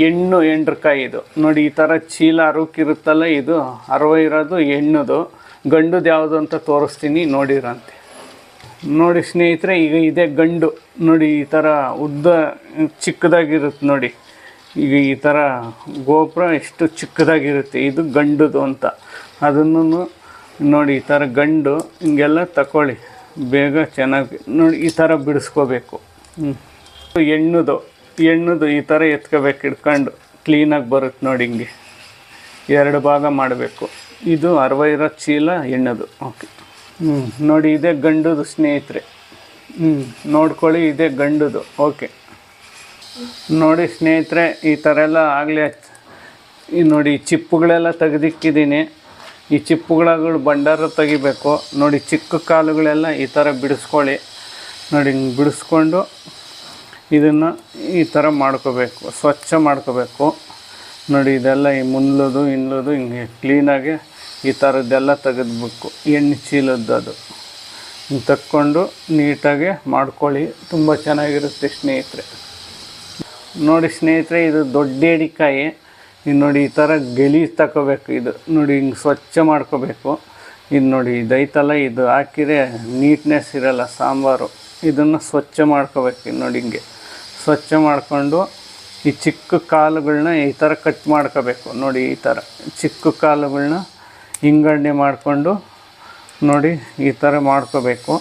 ಹೆಣ್ಣು ಎಂಡ್ರಕಾಯಿ ಇದು. ನೋಡಿ, ಈ ಥರ ಚೀಲ ಅರುಕಿರುತ್ತಲ್ಲ ಇದು. ಅರವ ಇರೋದು ಹೆಣ್ಣುದು. ಗಂಡುದು ಯಾವುದು ಅಂತ ತೋರಿಸ್ತೀನಿ, ನೋಡಿರಂತೆ. ನೋಡಿ ಸ್ನೇಹಿತರೆ, ಈಗ ಇದೆ ಗಂಡು. ನೋಡಿ, ಈ ಥರ ಉದ್ದ ಚಿಕ್ಕದಾಗಿರುತ್ತೆ ನೋಡಿ. ಈಗ ಈ ಥರ ಗೋಪುರ ಎಷ್ಟು ಚಿಕ್ಕದಾಗಿರುತ್ತೆ. ಇದು ಗಂಡುದು ಅಂತ. ಅದನ್ನು ನೋಡಿ, ಈ ಥರ ಗಂಡು, ಹಿಂಗೆಲ್ಲ ತಗೊಳ್ಳಿ ಬೇಗ ಚೆನ್ನಾಗಿ, ನೋಡಿ, ಈ ಥರ ಬಿಡಿಸ್ಕೋಬೇಕು. ಹ್ಞೂ ಹೆಣ್ಣುದು. ಹೆಣ್ಣುದು ಈ ಥರ ಎತ್ಕೋಬೇಕು ಹಿಡ್ಕೊಂಡು ಕ್ಲೀನಾಗಿ ಬರುತ್ತೆ ನೋಡಿ ಹಿಂಗೆ. ಎರಡು ಭಾಗ ಮಾಡಬೇಕು. ಇದು ಅರವೈರೋ ಚೀಲ ಎಣ್ಣದು. ಓಕೆ ಹ್ಞೂ ನೋಡಿ ಇದೇ ಗಂಡದು ಸ್ನೇಹಿತರೆ. ಹ್ಞೂ ನೋಡ್ಕೊಳ್ಳಿ ಇದೇ ಗಂಡದು. ಓಕೆ ನೋಡಿ ಸ್ನೇಹಿತರೆ ಈ ಥರ ಎಲ್ಲ ಆಗಲೇ ಈ ನೋಡಿ ಈ ಚಿಪ್ಪುಗಳೆಲ್ಲ ತೆಗೆದಿಕ್ಕಿದ್ದೀನಿ. ಈ ಚಿಪ್ಪುಗಳು ಭಂಡಾರ ತೆಗಿಬೇಕು. ನೋಡಿ ಚಿಕ್ಕ ಕಾಲುಗಳೆಲ್ಲ ಈ ಥರ ಬಿಡಿಸ್ಕೊಳ್ಳಿ. ನೋಡಿ ಹಿಂಗೆ ಬಿಡಿಸ್ಕೊಂಡು ಇದನ್ನು ಈ ಥರ ಮಾಡ್ಕೋಬೇಕು, ಸ್ವಚ್ಛ ಮಾಡ್ಕೋಬೇಕು. ನೋಡಿ, ಇದೆಲ್ಲ ಈ ಮುನ್ಲೋದು ಇನ್ಲೋದು ಹಿಂಗೆ ಕ್ಲೀನಾಗಿ ಈ ಥರದ್ದೆಲ್ಲ ತೆಗೆದ್ಬೇಕು ಎಣ್ಣೆ ಚೀಲದ್ದು ಅದು. ತಕ್ಕೊಂಡು ನೀಟಾಗಿ ಮಾಡ್ಕೊಳ್ಳಿ, ತುಂಬ ಚೆನ್ನಾಗಿರುತ್ತೆ ಸ್ನೇಹಿತರೆ. ನೋಡಿ ಸ್ನೇಹಿತರೆ, ಇದು ದೊಡ್ಡ ಎಡಿಕಾಯಿ ನೋಡಿ ಈ ಥರ ಗಲೀಜು ತಗೋಬೇಕು ಇದು. ನೋಡಿ, ಹಿಂಗೆ ಸ್ವಚ್ಛ ಮಾಡ್ಕೋಬೇಕು. ಇದು ನೋಡಿ, ಇದೈತಲ್ಲ, ಇದು ಹಾಕಿದರೆ ನೀಟ್ನೆಸ್ ಇರಲ್ಲ, ಸಾಂಬಾರು. ಇದನ್ನು ಸ್ವಚ್ಛ ಮಾಡ್ಕೋಬೇಕು ನೋಡಿ ಹಿಂಗೆ. ಸ್ವಚ್ಛ ಮಾಡಿಕೊಂಡು ಈ ಚಿಕ್ಕ ಕಾಲುಗಳನ್ನ ಈ ಥರ ಕಟ್ ಮಾಡ್ಕೋಬೇಕು. ನೋಡಿ ಈ ಥರ. ಚಿಕ್ಕ ಕಾಲುಗಳನ್ನ ಹಿಂಗಣ್ಣೆ ಮಾಡಿಕೊಂಡು ನೋಡಿ ಈ ಥರ ಮಾಡ್ಕೋಬೇಕು.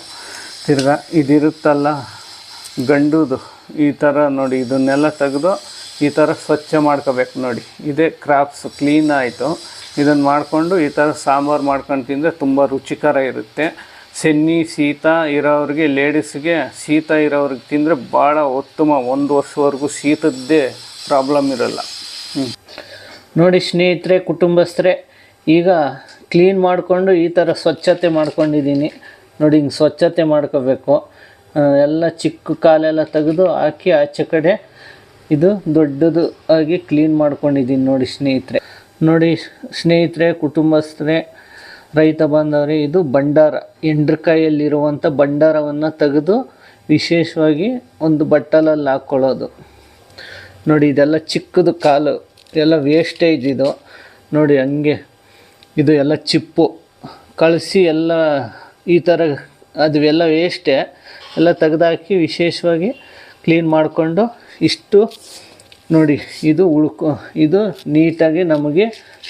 ತಿರ್ಗಾ ಇದಿರುತ್ತಲ್ಲ ಗಂಡುದು, ಈ ಥರ ನೋಡಿ ಇದನ್ನೆಲ್ಲ ತೆಗೆದು ಈ ಥರ ಸ್ವಚ್ಛ ಮಾಡ್ಕೋಬೇಕು ನೋಡಿ. ಇದೇ ಕ್ರಾಪ್ಸ್ ಕ್ಲೀನ್ ಆಯಿತು. ಇದನ್ನು ಮಾಡಿಕೊಂಡು ಈ ಥರ ಸಾಂಬಾರು ಮಾಡ್ಕೊಂಡು ತಿಂದರೆ ತುಂಬ ರುಚಿಕರ ಇರುತ್ತೆ. ಸೆನ್ನಿ ಶೀತ ಇರೋರಿಗೆ, ಲೇಡೀಸ್ಗೆ ಶೀತ ಇರೋರಿಗೆ ತಿಂದರೆ ಭಾಳ ಉತ್ತಮ. ಒಂದು ವರ್ಷವರೆಗೂ ಶೀತದ್ದೇ ಪ್ರಾಬ್ಲಮ್ ಇರೋಲ್ಲ. ನೋಡಿ ಸ್ನೇಹಿತರೆ, ಕುಟುಂಬಸ್ಥರೇ, ಈಗ ಕ್ಲೀನ್ ಮಾಡಿಕೊಂಡು ಈ ಥರ ಸ್ವಚ್ಛತೆ ಮಾಡ್ಕೊಂಡಿದ್ದೀನಿ. ನೋಡಿ ಹಿಂಗೆ ಸ್ವಚ್ಛತೆ ಮಾಡ್ಕೋಬೇಕು. ಎಲ್ಲ ಚಿಕ್ಕ ಕಾಲೆಲ್ಲ ತೆಗೆದು ಹಾಕಿ ಆಚೆ ಕಡೆ ಇದು ದೊಡ್ಡದು ಆಗಿ ಕ್ಲೀನ್ ಮಾಡ್ಕೊಂಡಿದ್ದೀನಿ ನೋಡಿ ಸ್ನೇಹಿತರೆ. ನೋಡಿ ಸ್ನೇಹಿತರೆ, ಕುಟುಂಬಸ್ಥರೇ ರೈತ ಬಾಂಧವರೇ, ಇದು ಭಂಡಾರ. ಎಂಡ್ರಕಾಯಲ್ಲಿರುವಂಥ ಭಂಡಾರವನ್ನು ತೆಗೆದು ವಿಶೇಷವಾಗಿ ಒಂದು ಬಟ್ಟಲಲ್ಲಿ ಹಾಕ್ಕೊಳ್ಳೋದು ನೋಡಿ, ಇದೆಲ್ಲ ಚಿಕ್ಕದು ಕಾಲು ಎಲ್ಲ ವೇಸ್ಟೇಜ್ ಇದು. ನೋಡಿ, ಹಂಗೆ. ಇದು ಎಲ್ಲ ಚಿಪ್ಪು. ಕಳಿಸಿ ಎಲ್ಲ ಈ ಥರ ಅದು ಎಲ್ಲ ವೇಸ್ಟೇ ಎಲ್ಲ ತೆಗೆದಾಕಿ ವಿಶೇಷವಾಗಿ ಕ್ಲೀನ್ ಮಾಡಿಕೊಂಡು ಇಷ್ಟು, ನೋಡಿ, ಇದು ಉಳ್ಕೊ, ಇದು ನೀಟಾಗಿ ನಮಗೆ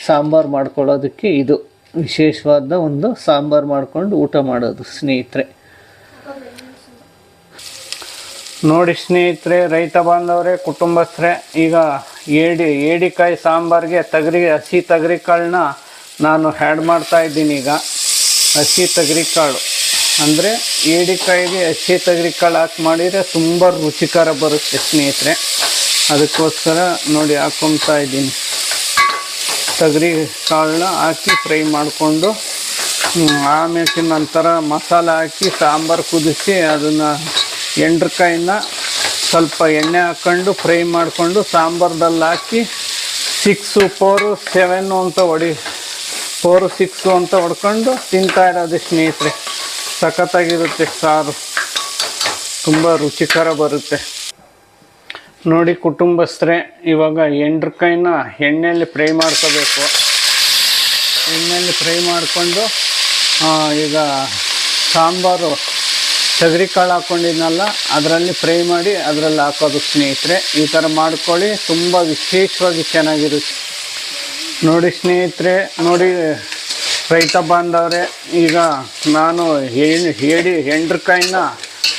ಸಾಂಬಾರು ಮಾಡ್ಕೊಳ್ಳೋದಕ್ಕೆ ಇದು. ವಿಶೇಷವಾದ ಒಂದು ಸಾಂಬಾರು ಮಾಡಿಕೊಂಡು ಊಟ ಮಾಡೋದು, ಸ್ನೇಹಿತರೆ. ನೋಡಿ ಸ್ನೇಹಿತರೆ, ರೈತ ಬಾಂಧವರೇ, ಕುಟುಂಬಸ್ಥರೇ, ಈಗ ಏಡಿ, ಏಡಿಕಾಯಿ ಸಾಂಬಾರಿಗೆ ತಗರಿ, ಹಸಿ ತಗರಿಕಾಳನ್ನ ನಾನು ಹ್ಯಾಡ್ ಮಾಡ್ತಾ ಇದ್ದೀನಿ ಈಗ. ಹಸಿ ತಗರಿಕಾಳು ಅಂದರೆ ಏಡಿಕಾಯಿಗೆ ಹಸಿ ತಗರಿಕಾಳು ಹಾಕಿ ಮಾಡಿದರೆ ತುಂಬ ರುಚಿಕರ ಬರುತ್ತೆ ಸ್ನೇಹಿತರೆ. ಅದಕ್ಕೋಸ್ಕರ ನೋಡಿ ಹಾಕ್ಕೊತಾ ಇದ್ದೀನಿ. ತೊಗರಿ ಕಾಳನ್ನ ಹಾಕಿ ಫ್ರೈ ಮಾಡಿಕೊಂಡು ಆಮೇಲೆ ನಂತರ ಮಸಾಲೆ ಹಾಕಿ ಸಾಂಬಾರು ಕುದಿಸಿ ಅದನ್ನು ಎಂಡ್ರಕಾಯಿನ ಸ್ವಲ್ಪ ಎಣ್ಣೆ ಹಾಕ್ಕೊಂಡು ಫ್ರೈ ಮಾಡಿಕೊಂಡು ಸಾಂಬಾರ್ದಲ್ಲಿ ಹಾಕಿ ಸಿಕ್ಸು ಫೋರು ಸೆವೆನ್ನು ಅಂತ ಹೊಡಿ ಫೋರು ಸಿಕ್ಸು ಅಂತ ಹೊಡ್ಕೊಂಡು ತಿಂತಾ ಇರೋದು ಸ್ನೇಹಿತರೆ. ಸಖತ್ತಾಗಿರುತ್ತೆ ಸಾರು. ತುಂಬ ರುಚಿಕರ ಬರುತ್ತೆ. ನೋಡಿ ಕುಟುಂಬಸ್ಥರೇ, ಇವಾಗ ಕೈನ ಎಣ್ಣೆಯಲ್ಲಿ ಫ್ರೈ ಮಾಡ್ಕೋಬೇಕು. ಎಣ್ಣೆಯಲ್ಲಿ ಫ್ರೈ ಮಾಡಿಕೊಂಡು ಈಗ ಸಾಂಬಾರು ಕಾಳು ಹಾಕ್ಕೊಂಡಿದ್ನಲ್ಲ ಅದರಲ್ಲಿ ಫ್ರೈ ಮಾಡಿ ಅದರಲ್ಲಿ ಹಾಕೋದು ಸ್ನೇಹಿತರೆ. ಈ ಥರ ಮಾಡ್ಕೊಳ್ಳಿ, ತುಂಬ ವಿಶೇಷವಾಗಿ ಚೆನ್ನಾಗಿರುತ್ತೆ. ನೋಡಿ ಸ್ನೇಹಿತರೆ, ನೋಡಿ ರೈತ ಬಾಂಧವ್ರೆ, ಈಗ ನಾನು ಹೇಳಿ ಹೇಳಿ ಕೈನ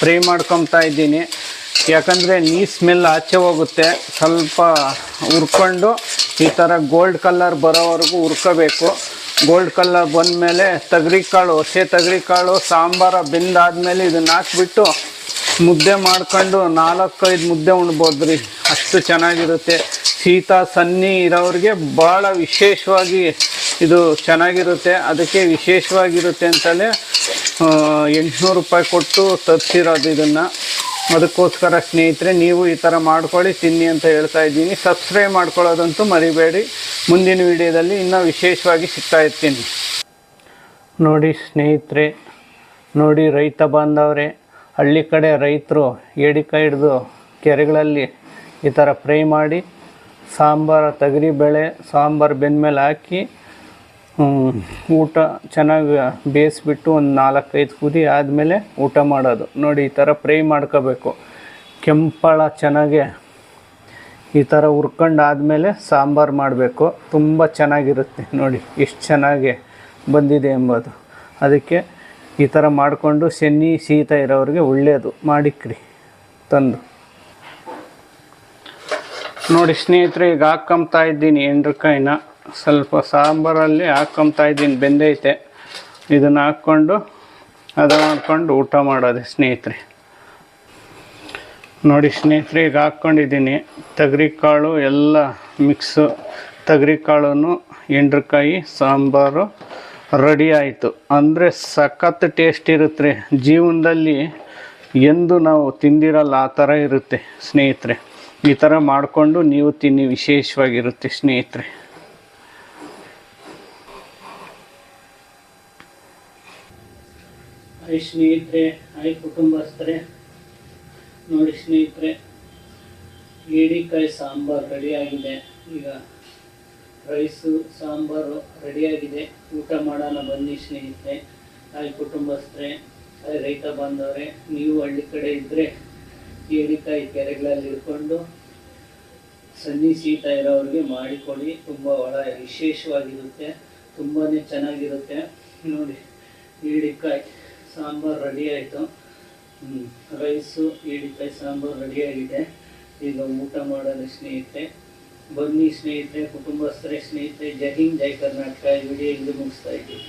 ಫ್ರೈ ಮಾಡ್ಕೊತಾ ಇದ್ದೀನಿ. ಯಾಕಂದರೆ ನೀ ಸ್ಮೆಲ್ ಆಚೆ ಹೋಗುತ್ತೆ, ಸ್ವಲ್ಪ ಹುರ್ಕೊಂಡು ಈ ಥರ ಗೋಲ್ಡ್ ಕಲರ್ ಬರೋವರೆಗೂ ಹುರ್ಕೋಬೇಕು. ಗೋಲ್ಡ್ ಕಲರ್ ಬಂದಮೇಲೆ ಕಾಳು ಹಸೆ ಕಾಳು, ಸಾಂಬಾರ ಬೆಂದಾದ್ಮೇಲೆ ಇದನ್ನ ಹಾಕ್ಬಿಟ್ಟು ಮುದ್ದೆ ಮಾಡ್ಕೊಂಡು ನಾಲ್ಕೈದು ಮುದ್ದೆ ಉಣ್ಬೋದು ರೀ ಅಷ್ಟು ಚೆನ್ನಾಗಿರುತ್ತೆ. ಶೀತ, ಸನ್ನಿ ಇರೋರಿಗೆ ಭಾಳ ವಿಶೇಷವಾಗಿ ಇದು ಚೆನ್ನಾಗಿರುತ್ತೆ. ಅದಕ್ಕೆ ವಿಶೇಷವಾಗಿರುತ್ತೆ ಅಂತಲೇ ಎಂಟುನೂರು ರೂಪಾಯಿ ಕೊಟ್ಟು ತರಿಸಿರೋದು ಇದನ್ನು. ಅದಕ್ಕೋಸ್ಕರ ಸ್ನೇಹಿತರೆ, ನೀವು ಈ ಥರ ಮಾಡ್ಕೊಳ್ಳಿ. ತಿನ್ನಿ ಅಂತ ಹೇಳ್ತಾ ಇದ್ದೀನಿ. ಸಬ್ಸ್ಕ್ರೈಬ್ ಮಾಡ್ಕೊಳ್ಳೋದಂತೂ ಮರಿಬೇಡಿ. ಮುಂದಿನ ವಿಡಿಯೋದಲ್ಲಿ ಇನ್ನೂ ವಿಶೇಷವಾಗಿ ಸಿಗ್ತಾ ಇರ್ತೀನಿ. ನೋಡಿ ಸ್ನೇಹಿತರೆ, ನೋಡಿ ರೈತ ಬಾಂಧವರೇ, ಹಳ್ಳಿ ಕಡೆ ರೈತರು ಏಡಿಕಾಯಿ ಹಿಡಿದು ಕೆರೆಗಳಲ್ಲಿ ಈ ಥರ ಫ್ರೈ ಮಾಡಿ, ಸಾಂಬಾರು ತೊಗರಿಬೇಳೆ ಸಾಂಬಾರು ಬೆಂದ್ಮೇಲೆ ಹಾಕಿ ಊಟ ಚೆನ್ನಾಗಿ ಬೇಯಿಸ್ಬಿಟ್ಟು ಒಂದು ನಾಲ್ಕೈದು ಕುದಿ ಆದಮೇಲೆ ಊಟ ಮಾಡೋದು. ನೋಡಿ, ಈ ಥರ ಫ್ರೈ ಮಾಡ್ಕೋಬೇಕು. ಕೆಂಪಳ ಚೆನ್ನಾಗೆ ಈ ಥರ ಹುರ್ಕೊಂಡು ಆದಮೇಲೆ ಸಾಂಬಾರು ಮಾಡಬೇಕು. ತುಂಬ ಚೆನ್ನಾಗಿರುತ್ತೆ. ನೋಡಿ ಎಷ್ಟು ಚೆನ್ನಾಗಿ ಬಂದಿದೆ ಎಂಬುದು. ಅದಕ್ಕೆ ಈ ಥರ ಮಾಡಿಕೊಂಡು ಶನಿ, ಶೀತ ಇರೋರಿಗೆ ಒಳ್ಳೆಯದು ಮಾಡಿಕ್ರಿ. ತಂದು. ನೋಡಿ, ಸ್ನೇಹಿತರೆ, ಈಗ ಹಾಕ್ಕೊಂಬ್ತಾ ಇದ್ದೀನಿ. ಎಂಡ್ರಕಾಯಿನ ಸ್ವಲ್ಪ ಸಾಂಬಾರಲ್ಲಿ ಹಾಕ್ಕೊಂಬ್ತಾ ಇದ್ದೀನಿ ಬೆಂದೈತೆ ಇದನ್ನು ಹಾಕ್ಕೊಂಡು ಅದು ಮಾಡ್ಕೊಂಡು ಊಟ ಮಾಡೋದೆ ಸ್ನೇಹಿತರೆ. ನೋಡಿ ಸ್ನೇಹಿತರೆ, ಈಗ ಹಾಕ್ಕೊಂಡಿದ್ದೀನಿ. ಕಾಳು ಎಲ್ಲ ಮಿಕ್ಸು ಕಾಳು ಎಂಡ್ರಕಾಯಿ ಸಾಂಬಾರು ರೆಡಿ ಆಯಿತು. ಅಂದರೆ ಸಖತ್ ಟೇಸ್ಟ್ ಇರುತ್ತೆ ಜೀವನದಲ್ಲಿ ಎಂದು ನಾವು ತಿಂದಿರಲ್ಲ, ಆ ಥರ ಇರುತ್ತೆ ಸ್ನೇಹಿತರೆ. ಈ ಥರ ಮಾಡಿಕೊಂಡು ನೀವು ತಿನ್ನಿ, ವಿಶೇಷವಾಗಿರುತ್ತೆ ಸ್ನೇಹಿತರೆ. ಹಾಯ್ ಸ್ನೇಹಿತರೆ, ಹಾಯ್ ಕುಟುಂಬಸ್ಥರೇ. ನೋಡಿ ಸ್ನೇಹಿತರೆ ಏಡಿಕಾಯಿ ಸಾಂಬಾರು ರೆಡಿಯಾಗಿದೆ ಈಗ ರೈಸು, ಸಾಂಬಾರು ರೆಡಿಯಾಗಿದೆ ಊಟ ಮಾಡೋಣ ಬನ್ನಿ ಸ್ನೇಹಿತರೆ. ಹಾಯ್ ಕುಟುಂಬಸ್ಥರೇ, ಹಾಯ್ ರೈತ ಬಾಂಧವರೇ. ನೀವು ಹಳ್ಳಿ ಕಡೆ ಇದ್ದರೆ ಏಡಿಕಾಯಿ ಕೆರೆಗಳಲ್ಲಿ ಇಟ್ಕೊಂಡು ಸನ್ನಿ ಶೀತ ಇರೋರಿಗೆ ಮಾಡಿಕೊಡಿ. ತುಂಬ ಒಳ ವಿಶೇಷವಾಗಿರುತ್ತೆ. ತುಂಬಾ ಚೆನ್ನಾಗಿರುತ್ತೆ. ನೋಡಿ ಏಡಿಕಾಯಿ ಸಾಂಬಾರು ರೆಡಿ ಆಯಿತು. ರೈಸು ಏಡಿಕಾಯಿ ಸಾಂಬಾರು ರೆಡಿಯಾಗಿದೆ ಈಗ ಊಟ ಮಾಡೋದು ಸ್ನೇಹಿತರೆ, ಬನ್ನಿ ಸ್ನೇಹಿತರೆ, ಕುಟುಂಬಸ್ಥರೇ ಸ್ನೇಹಿತರೆ, ಜೈ ಹಿಂದ್, ಜೈ ಕರ್ನಾಟಕ. ವಿಡಿಯೋ ಇಲ್ಲಿ ಮುಗಿಸ್ತಾ ಇದ್ದೀವಿ